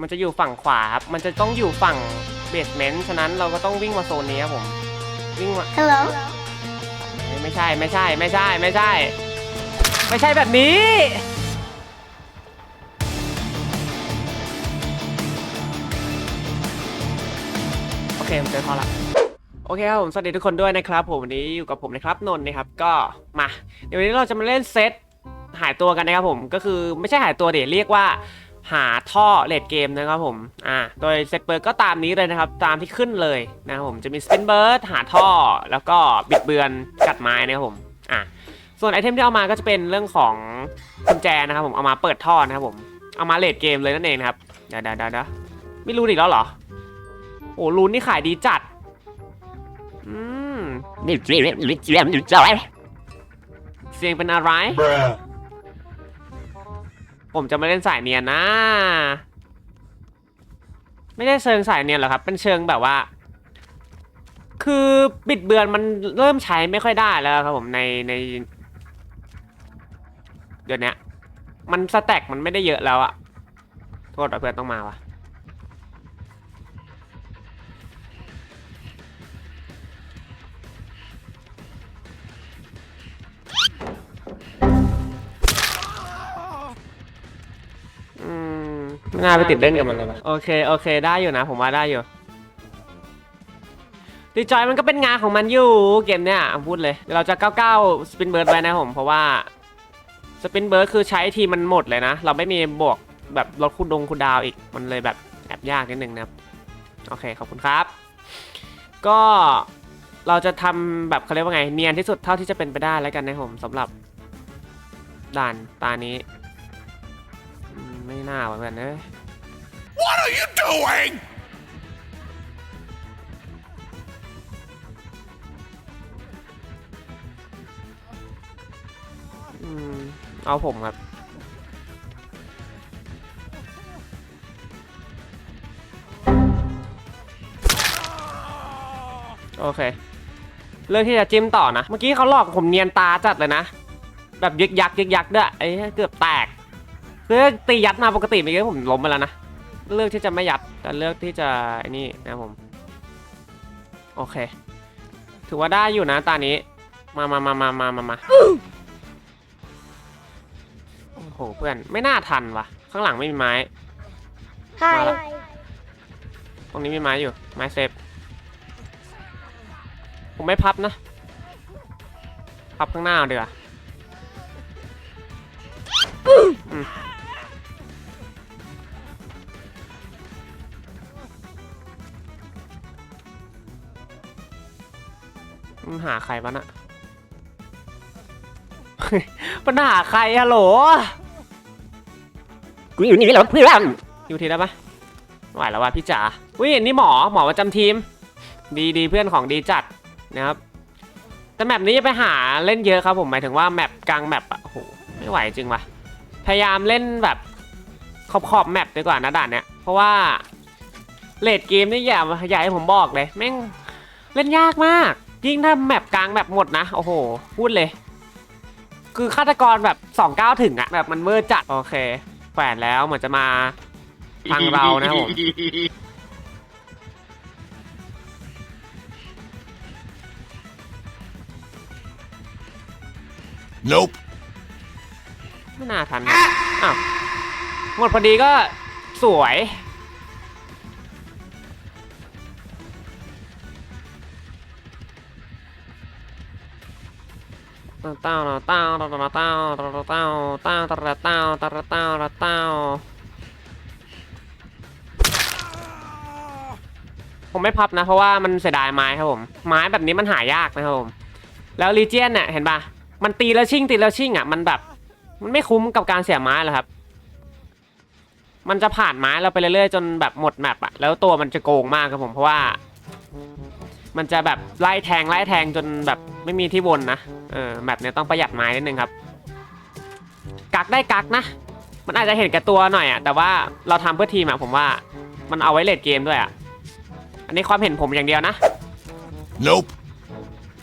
มันจะอยู่ฝั่งขวาครับ มันจะต้องอยู่ฝั่งเบสเมนต์ฉะนั้นเราก็ต้องวิ่งมาโซนนี้ครับผม วิ่งมา Hello? เอ้ยไม่ใช่ไม่ใช่ไม่ใช่ไม่ใช่ ไม่ใช่แบบนี้ โอเคผมเจอเขาละโอเคครับผมสวัสดีทุกคนด้วยนะครับ ผมวันนี้อยู่กับผมนะครับนนท์นะครับก็มาเดี๋ยววันนี้เราจะมาเล่นเซตหายตัวกันนะครับผมก็คือไม่ใช่หายตัวเดี๋ยวเรียกว่า หาท่อเลดเกมนะครับผมอ่าโดยเซตเบิร์ดก็ตามนี้เลยนะครับ ตามที่ขึ้นเลยนะครับผมจะมีสปินเบิร์ดหาท่อ แล้วก็บิดเบือนกัดไม้นะครับผมอ่าส่วนไอเทมที่เอามาก็จะเป็นเรื่องของกุญแจนะครับผมเอามาเปิดท่อนะครับผมเอามาเลดเกมเลยนั่นเองนะครับเดี๋ยวเดี๋ยวเดี๋ยวเดี๋ยวไม่รู้อีกแล้วเหรอโอ้รูนนี่ขายดีจัดอืมเรียเรียเรียนอยู่จ้อยเสียงเป็นอะไร ผมจะไม่เล่นสายเนียนนะ ไม่ได้เชิงสายเนียนหรอกครับ เป็นเชิงแบบว่า คือบิดเบือนมันเริ่มใช้ไม่ค่อยได้แล้วครับผมในใน เดี๋ยวนี้มันสแต็กมันไม่ได้เยอะแล้วอะโทษเพื่อนต้องมาวะ ไม่น่าไปติดเล่นกับมันเลยปะโอเคโอเค ได้อยู่นะ ผมว่าได้อยู่ดีจอยมันก็เป็นงานของมันอยู่เกมเนี้ยอะพูดเลยเดี๋ยวเราจะก้าวๆสปินเบิร์ดไว้นะผม เพราะว่าสปินเบิร์ดคือใช้ทีมันหมดเลยนะ เราไม่มีบวกแบบลดคูณดงคูณดาวอีกมันเลยแบบแอบยากนิดนึงนะครับ โอเค ขอบคุณครับ ก็เราจะทำแบบเขาเรียกว่าไง เนียนที่สุดเท่าที่จะเป็นไปได้แล้วกันนะผมสำหรับด่านตานี้ ไม่น่าเหมือนกันเนอะ What are you doing? อืมเอาผมครับ โอเค เรื่องที่จะจิ้มต่อนะ เมื่อกี้เขาหลอกผมเนียนตาจัดเลยนะ แบบยึกยักยึกยักด้วยไอ้เหี้ยเกือบแตก คือตียัดมาปกติเมื่อกี้ผมล้มไปแล้วนะ เลือกที่จะไม่ยัด แต่เลือกที่จะไอ้นี่นะผม โอเค ถือว่าได้อยู่นะตานี้ มามามามามามามาโอ้โห เพื่อน ไม่น่าทันวะข้างหลังไม่มีไม้ Hi. ตรงนี้มีไม้อยู่ ไม้เซฟ ผมไม่พับนะ พับข้างหน้าเอาดีกว่าอืม มันหาใครวะน่ะมันหาใครฮัลโหลกูอยู่นี่แล้วเพื่อนอยู่ทีได้ปะไม่ไหวแล้วว่ะพี่จ๋าอุ้ยนี่หมอหมอประจำทีม ดีดีเพื่อนของดีจัดนะครับแต่แมปนี้จะไปหาเล่นเยอะครับผมหมายถึงว่าแมปกลางแมปอะโอ้โหไม่ไหวจริงว่ะพยายามเล่นแบบขอบขอบแมปดีกว่านะด่านเนี้ยเพราะว่าเลดเกมนี่อย่าอย่าให้ผมบอกเลยแม่งเล่นยากมาก ยิ่งถ้าแมปกลางแมปหมดนะ โอ้โห พูดเลย คือฆาตกรแบบ29ถึงอะแบบมันเวอร์จัด โอเคแขวนแล้วเหมือนจะมาทางเรานะครับผม Nope. ไม่น่าทันนะอ้าวหมดพอดีก็สวย เต้าเต้าเต้าเต้าเต้าเต้าเต้าเต้าเต้าเต้าเต้าต้าผมไม่พับนะ เพราะว่ามันเสียดายไม้ครับผม ไม้แบบนี้มันหายากนะครับผม แล้วลีเจียนเนี่ยเห็นปะมันตีแล้วชิ่งตีแล้วชิ่งอะมันแบบ มันไม่คุ้มกับการเสียไม้หรอครับ มันจะผ่านไม้เราไปเรื่อยๆจนแบบหมดแมปอะแล้วตัวมันจะโกงมากครับผมเพราะว่า มันจะแบบไล่แทงไล่แทงจนแบบไม่มีที่วนนะ เออแบบเนี้ยต้องประหยัดไม้นิดนึงครับ กักได้กักนะ มันอาจจะเห็นแก่ตัวหน่อยอะแต่ว่าเราทำเพื่อทีมอะผมว่ามันเอาไว้เลดเกมด้วยอะอันนี้ความเห็นผมอย่างเดียวนะ Nope.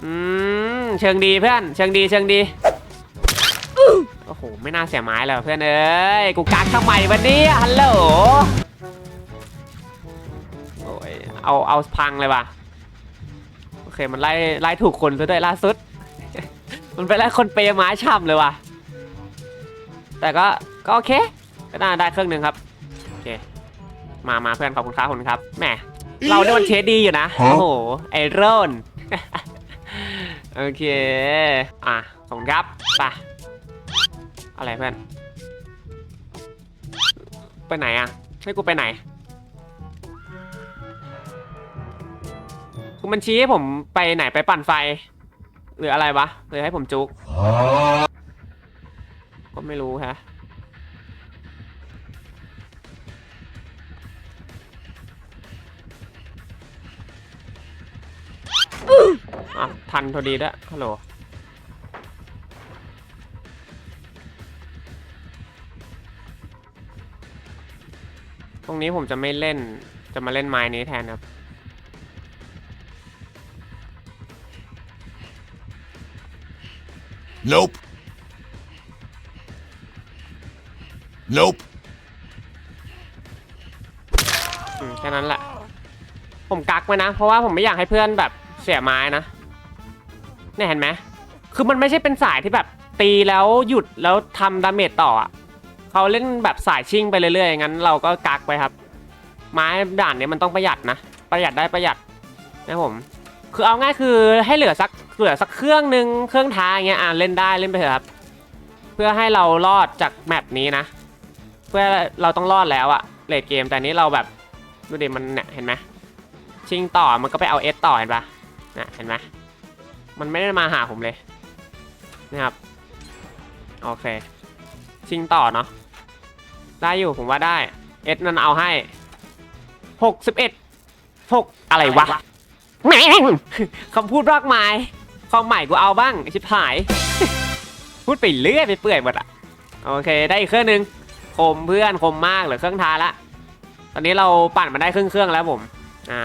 อืมเชิงดีเพื่อน เชิงดีเชิงดีโอ้โหไม่น่าเสียไม้เลยเพื่อนเอ้ยกูกักทำไมวันนี้ฮัลโหลเอาเอาพังเลยว่ะโอเคมันไล่ไล่ถูกคนซะด้วยล่าสุด มันไปไล่คนเปย์ไม้ช่ำเลยว่ะ แต่ก็ก็โอเค ก็น่าได้เครื่องหนึ่งครับโอเคมามาเพื่อนขอบคุณครับขอบคุณครับแหมเราเนี่ยมันเชดดีอยู่นะฮะโอ้โหไอรอนโอเคอะขอบคุณครับไปอะไรเพื่อนไปไหนอะให้กูไปไหนคือมันชี้ให้ผมไปไหนไปปั่นไฟ หรืออะไรวะหรือให้ผมจุก ก็ไม่รู้ฮะ อะ ทันพอดีด้วยฮัลโหล ตรงนี้ผมจะไม่เล่น จะมาเล่นไม้นี้แทนครับ Nope. Nope. อืมแค่นั้นแหละ ผมกักไว้นะ เพราะว่าผมไม่อยากให้เพื่อนแบบเสียไม้นะ เนี่ยเห็นไหม คือมันไม่ใช่เป็นสายที่แบบตีแล้วหยุดแล้วทำดาเมจต่ออะเขาเล่นแบบสายชิ่งไปเรื่อยๆ งั้นเราก็กักไปครับ ไม้ด่านเนี้ยมันต้องประหยัดนะ ประหยัดได้ประหยัดนะผม คือเอาง่ายคือให้เหลือสัก เหลือสักเครื่องหนึ่งเครื่องท้ายอย่างเงี้ยอ่าเล่นได้เล่นไปเถอะครับ เพื่อให้เรารอดจากแมปนี้นะ เพื่อเราต้องรอดแล้วอะเลดเกมแต่อันนี้เราแบบดูดิมันเนี่ยเห็นไหมชิงต่อมันก็ไปเอาเอสต่อเห็นปะเนี่ยเห็นไหมมันไม่ได้มาหาผมเลยนะครับโอเค ชิงต่อเนาะได้อยู่ผมว่าได้เอสนั่นเอาให้หกสิบเอ็ดหกอะไรวะแม่งคำพูดมากมาย ความใหม่กูเอาบ้างชิบหาย พูดไปเรื่อยไปเปื่อยหมดอะโอเคได้อีกเครื่องหนึงคมเพื่อนคมมากเหลือเครื่องท้ายละตอนนี้เราปั่นมาได้ครึ่งเครื่องแล้วผมอ่า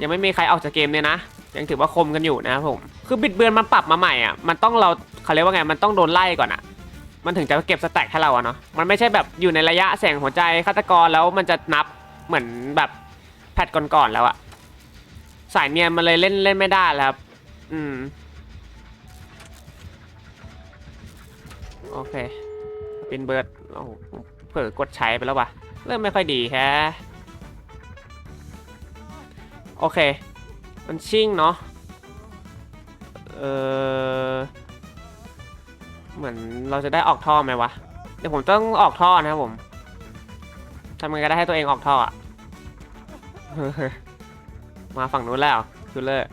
ยังไม่มีใครออกจากเกมเลยนะ ยังถือว่าคมกันอยู่นะครับผมคือบิดเบือนมันปรับมาใหม่อะมันต้องเราเขาเรียกว่าไงมันต้องโดนไล่ก่อนอะมันถึงจะเก็บสแต็กให้เราอะเนาะมันไม่ใช่แบบอยู่ในระยะแสงหัวใจฆาตกรแล้วมันจะนับเหมือนแบบแพทก่อนๆแล้วอะสายเนียนมันเลยเล่นเล่นไม่ได้แล้วครับ อืม โอเค เป็นเบิร์ดโอ้โหเผลอกดใช้ไปแล้ววะเริ่มไม่ค่อยดีแฮะ โอเค มันชิ่งเนาะ เออเหมือนเราจะได้ออกท่อไหมวะ เดี๋ยวผมต้องออกท่อนะครับผมทำไงก็ได้ให้ตัวเองออกท่ออะ มาฝั่งนู้นแล้วคูลเลอร์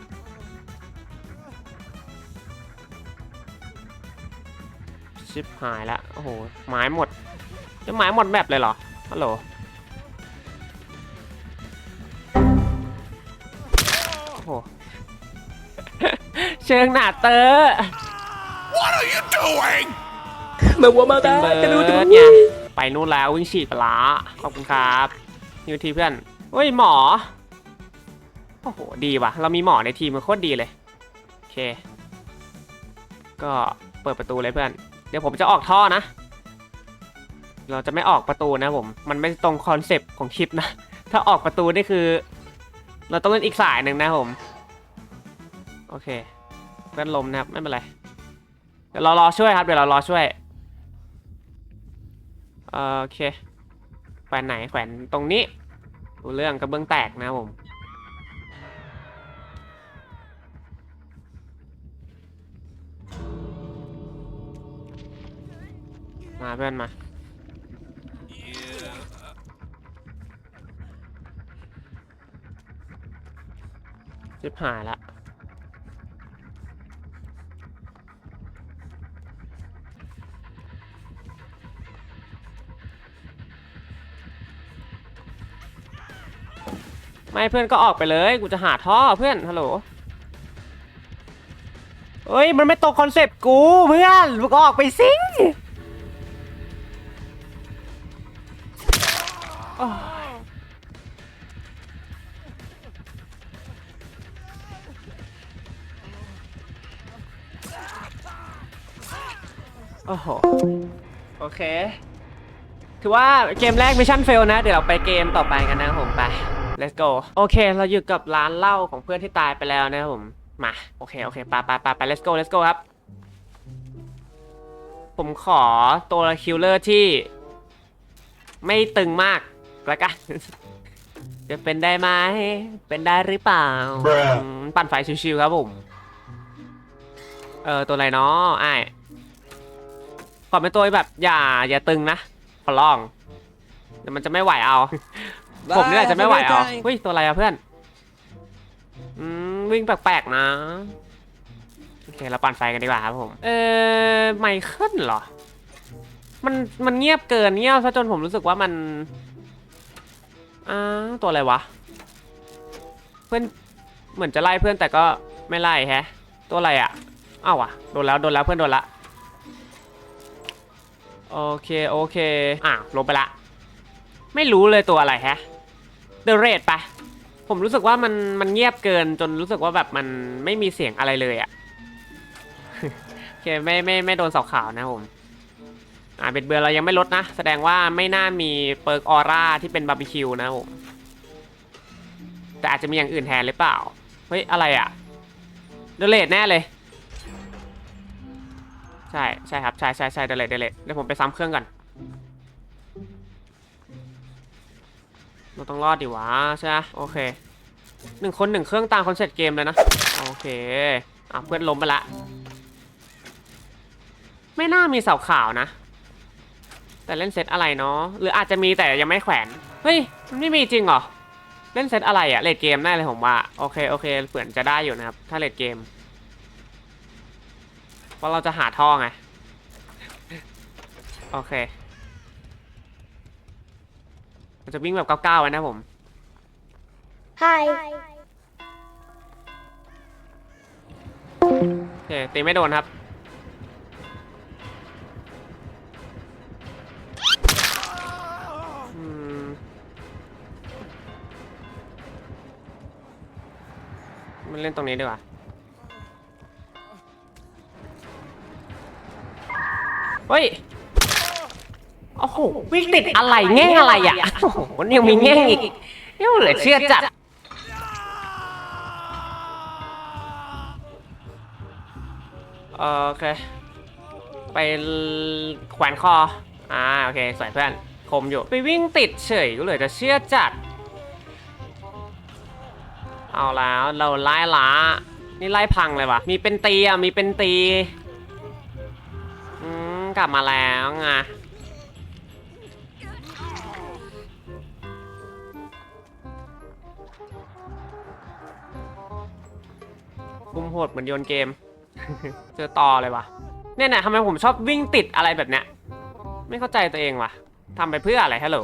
ชิปหายละโอ้โหไม้หมดจะไม้หมดแบบเลยเหรอฮัลโหลโอ้โหเชิงหนาเตอร์ What are you doing? เบิร์ดเนี่ยไปนู่นแล้ววิ่งฉีดไปละขอบคุณครับนิวทีเพื่อนเฮ้ยหมอโอ้โหดีว่ะ เรามีหมอในทีมมันโคตรดีเลย โอเค ก็เปิดประตูเลยเพื่อน เดี๋ยวผมจะออกท่อนะ เราจะไม่ออกประตูนะผม มันไม่ตรงคอนเซปต์ของคลิปนะ ถ้าออกประตูนี่คือ เราต้องเล่นอีกสายหนึ่งนะผม โอเคเพื่อนลมนะครับไม่เป็นไร เดี๋ยวเรารอช่วยครับ เดี๋ยวเรารอช่วยโอเคแขวนไหนแขวนตรงนี้ ดูเรื่องกระเบื้องแตกนะผม มาเพื่อนมาจิบหายละไม่เพื่อนก็ออกไปเลย กูจะหาท่อเพื่อน ฮัลโหลเอ้ย มันไม่ตรงคอนเซปต์กูเพื่อน มึงก็ออกไปสิ โอ้โห โอเค ถือว่าเกมแรกมิชชั่นเฟลนะ เดี๋ยวเราไปเกมต่อไปกันนะครับผมไป let's go โอเค เราอยู่กับร้านเหล้าของเพื่อนที่ตายไปแล้วนะครับผม มา โอเค โอเคไปไปไปไป let's go let's go ครับ ผมขอตัวคิลเลอร์ที่ ไม่ตึงมากแล้วกัน จะเป็นได้ไหม เป็นได้หรือเปล่า Bruh อืมปั่นไฟชิวๆครับผมเออตัวอะไรเนาะไอ้ายขอเป็นตัวแบบอย่าอย่าตึงนะขอลองเดี๋ยวมันจะไม่ไหวเอา ผมนี่แหละจะไม่ไหวเอาเฮ้ยตัวอะไรอะเพื่อนอืมวิ่งแปลกๆนะโอเคเราปั่นไฟกันดีกว่าครับผม เออไมเคิลเหรอ มันมันเงียบเกินเงียบซะจนผมรู้สึกว่ามันอ้าวตัวอะไรวะ เพื่อนเหมือนจะไล่เพื่อนแต่ก็ไม่ไล่แฮะ ตัวอะไรอะ อ้าววะโดนแล้วโดนแล้วเพื่อนโดนละโอเคโอเคอะลงไปละ ไม่รู้เลยตัวอะไรแฮะเดอะเรดปะผมรู้สึกว่ามันมันเงียบเกินจนรู้สึกว่าแบบมันไม่มีเสียงอะไรเลยอะโอเคไม่ไม่ไม่โดนเสาขาวนะผมอ่าเบ็ดเบือเรายังไม่ลดนะ แสดงว่าไม่น่ามีเปิร์กออร่าที่เป็นบาร์บีคิวนะผมแต่อาจจะมีอย่างอื่นแทนหรือเปล่าเฮ้ยอะไรอะเดอะเรดแน่เลย ใช่ใช่ครับใช่ใช่ใช่เดเรดเดเรดเดี๋ยวผมไปซ้ำเครื่องก่อนเราต้องรอดดิวะใช่ไหมโอเคหนึ่งคนหนึ่งเครื่องตามคอนเซ็ปต์เกมเลยนะ โอเคอะเพื่อนล้มไปละ ไม่น่ามีเสาขาวนะ แต่เล่นเซตอะไรเนาะหรืออาจจะมีแต่ยังไม่แขวน เฮ้ย มันไม่มีจริงเหรอ เล่นเซตอะไรอะเลดเกมแน่เลยผมว่า โอเค โอเคเผื่อจะได้อยู่นะครับ ถ้าเลดเกม เพราะเราจะหาท่อไง โอเคมันจะวิ่งแบบก้าวๆไว้นะผม Hi. โอเคตีไม่โดนครับ อืมมันเล่นตรงนี้ดีกว่า เฮ้ย โอ้โห วิ่งติดอะไรแง่งอะไรอะ โอ้โหยังมีแง่งอีกเอ้าเหลือเชื่อจัด โอเค ไปแขวนคอ อ่า โอเคสวยเพื่อน คมอยู่ ไปวิ่งติดเฉยก็เลยจะเชื่อจัด เอาแล้วเราไล่ละนี่ไล่พังเลยวะมีเป็นตีอะ มีเป็นตีอืม กลับมาแล้วไงคุมโหดเหมือนโยนเกม เจอต่อเลยวะเนี่ยนะทำไมผมชอบวิ่งติดอะไรแบบเนี้ย ไม่เข้าใจตัวเองวะทำไปเพื่ออะไรฮัลโหล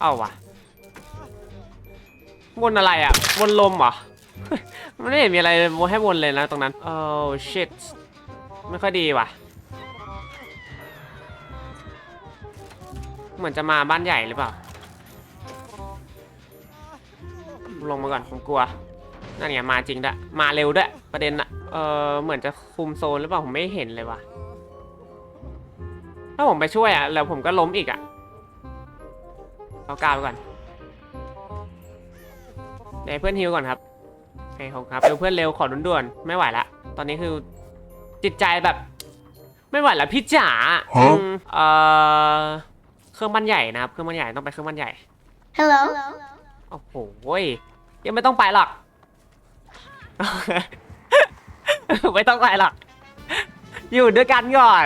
เอาวะวนอะไรอะวนลมเหรอ มันไม่เห็นมีอะไรให้วนเลยนะตรงนั้นโอ้ shit ไม่ค่อยดีว่ะ เหมือนจะมาบ้านใหญ่หรือเปล่า ลงมาก่อนผมกลัว นั่นไงมาจริงด้วยมาเร็วด้วย ประเด็นอะเออเหมือนจะคุมโซนหรือเปล่าผมไม่เห็นเลยว่ะ ถ้าผมไปช่วยอะแล้วผมก็ล้มอีกอะเอากาวไปก่อนเดี๋ยวเพื่อนฮิวก่อนครับ เคขอบคุณครับเร็วเพื่อนเร็วขอด่วนๆไม่ไหวละ ตอนนี้คือจิตใจแบบ ไม่ไหวแล้วพี่จ๋าฮะอืมเออเครื่องบ้านใหญ่นะครับเครื่องบ้านใหญ่ต้องไปเครื่องบ้านใหญ่ Hello. โอ้โหยยังไม่ต้องไปหรอก ไม่ต้องไปหรอก อยู่ด้วยกันก่อน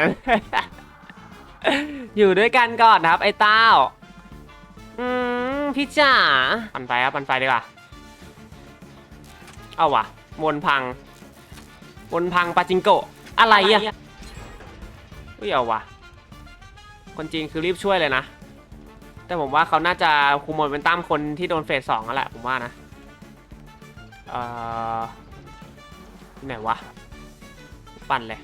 อยู่ด้วยกันก่อนนะครับ ไอ้เต้า อืมพี่จ๋าปั่นไฟครับปั่นไฟดีกว่า เอาวะวนพังวนพังปาจิงโกะอะไรอะอุ้ยเอาวะคนจีนคือรีบช่วยเลยนะ แต่ผมว่าเขาน่าจะคุมโมเมนตัมคนที่โดนเฟสสองนั่นแหละผมว่านะเอ่อที่ไหนวะ ปั่นเลย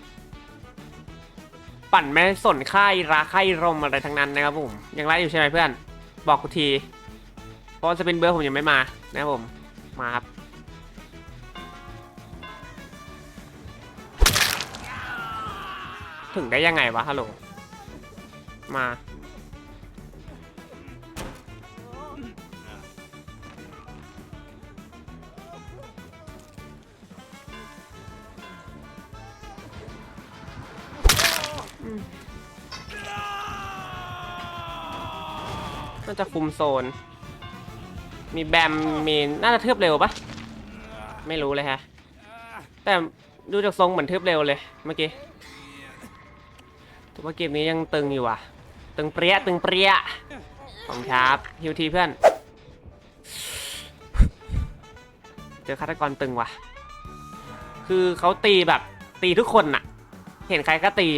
ปั่นไม่สนค่ายราค่ายรมอะไรทั้งนั้นนะครับผมยังไล่อยู่ใช่ไหมเพื่อน บอกกูทีเพราะสปินเบอร์ผมยังไม่มานะครับผมมาครับ ถึงได้ยังไงวะฮัลโหล มา น่าจะคุมโซน มีแบม มี น่าจะทืบเร็วปะไม่รู้เลยฮะ แต่ดูจากทรงเหมือนทืบเร็วเลยเมื่อกี้ แต่ว่าเกมนี้ยังตึงอยู่ว่ะ ตึงเปรี้ยตึงเปรี้ยของครับฮิวทีเพื่อน เจอฆาตกรตึงว่ะ คือเขาตีแบบตีทุกคนน่ะ เห็นใครก็ตี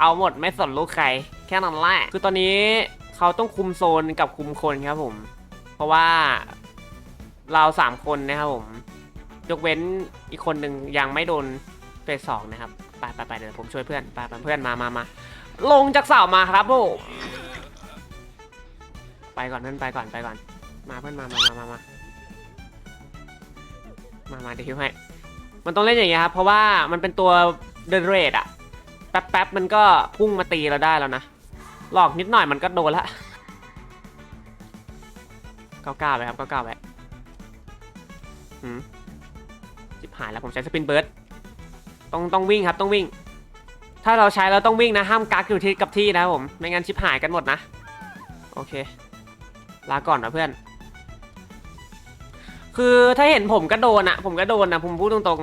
เอาหมดไม่สนลูกใคร แค่นั้นแหละคือตอนนี้เขาต้องคุมโซนกับคุมคนครับผม เพราะว่าเราสามคนนะครับผม ยกเว้นอีกคนหนึ่งยังไม่โดนเฟสสองนะครับ ไปไปไปเดี๋ยวผมช่วยเพื่อนไปไปเพื่อนมามามาลงจากเสามาครับผมไปก่อนเพื่อนไปก่อนไปก่อน มาเพื่อนมามามามามามามาเดี๋ยวคิวให้ มันต้องเล่นอย่างเงี้ยครับ เพราะว่ามันเป็นตัวเดินเรทอะแป๊บแป๊บมันก็พุ่งมาตีเราได้แล้วนะ หลอกนิดหน่อยมันก็โดนละเก้าเก้าไปครับเก้าเก้าไปหืมจิบหายแล้วผมใช้สปินเบิร์ด ต้องต้องวิ่งครับต้องวิ่ง ถ้าเราใช้เราต้องวิ่งนะห้ามกักอยู่ที่กับที่นะครับผมไม่งั้นชิบหายกันหมดนะโอเค ลาก่อนนะเพื่อน คือถ้าเห็นผมก็โดนอะผมก็โดนนะผมพูดตรง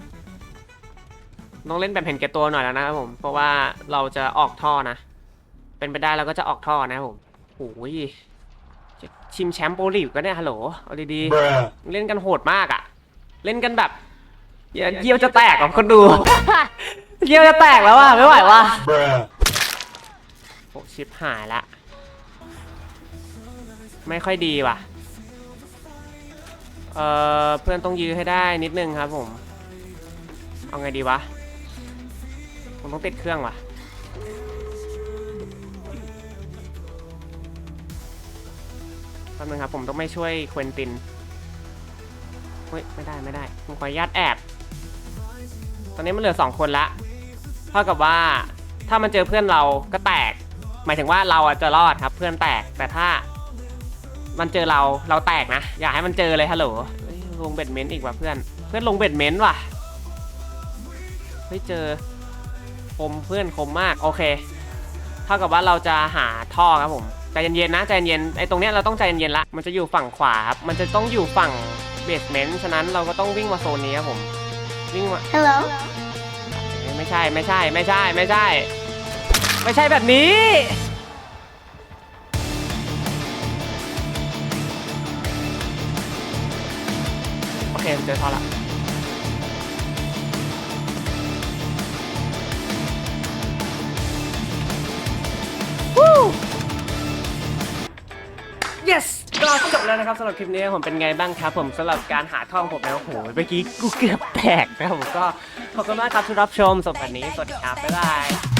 ๆต้องเล่นแบบเห็นแก่ตัวหน่อยแล้วนะครับผม เพราะว่าเราจะออกท่อนะ เป็นไปได้เราก็จะออกท่อนะครับผมโอ้ยจะชิมแชมป์โปรลีกก็เนี่ยฮัลโหลเอาดีๆ Bruh. เล่นกันโหดมากอะเล่นกันแบบ เหี้ยเยี่ยวจะแตกอะคนดู เยี่ยวจะแตกแล้วว่ะไม่ไหวว่ะ Bruh. โอ้ชิปหายละ ไม่ค่อยดีว่ะ เออเพื่อนต้องยื้อให้ได้นิดนึงครับผม เอาไงดีวะ ผมต้องติดเครื่องว่ะ แป๊บนึงครับผมต้องไม่ช่วยเควินติน เฮ้ย ไม่ได้ไม่ได้ ผมขออนุญาตแอบต อนนี้มันเหลือสองคนละเท่ากับว่าถ้ามันเจอเพื่อนเราก็แตก หมายถึงว่าเราจะรอดครับเพื่อนแตกแต่ถ้ามันเจอเราเราแตกนะ อย่าให้มันเจอเลยฮัลโหลลงเบ็ดเมนต์อีกว่ะเพื่อน เพื่อนลงเบ็ดเมนต์ว่ะเฮ้ยเจอคมเพื่อนคมมากโอเค เท่ากับว่าเราจะหาท่อครับผมใจเย็นๆนะใจเย็นๆไอ้ตรงเนี้ยเราต้องใจเย็นๆละมันจะอยู่ฝั่งขวาครับมันจะต้องอยู่ฝั่งเบสเมนต์ฉะนั้นเราก็ต้องวิ่งมาโซนนี้ครับผม วิ่งมา Hello. ไม่ใช่ไม่ใช่ไม่ใช่ไม่ใช่ ไม่ใช่แบบนี้ โอเคเจอทอละวู้ yes ก็จบแล้วนะครับสำหรับคลิปนี้ผมเป็นไงบ้างครับผมสำหรับการหาท่องผมแล้วโอ้โหเมื่อกี้กูเกือบแตกนะครับผมก็ขอบคุณมากครับที่รับชมสำหรับวันนี้สวัสดีครับบ๊ายบาย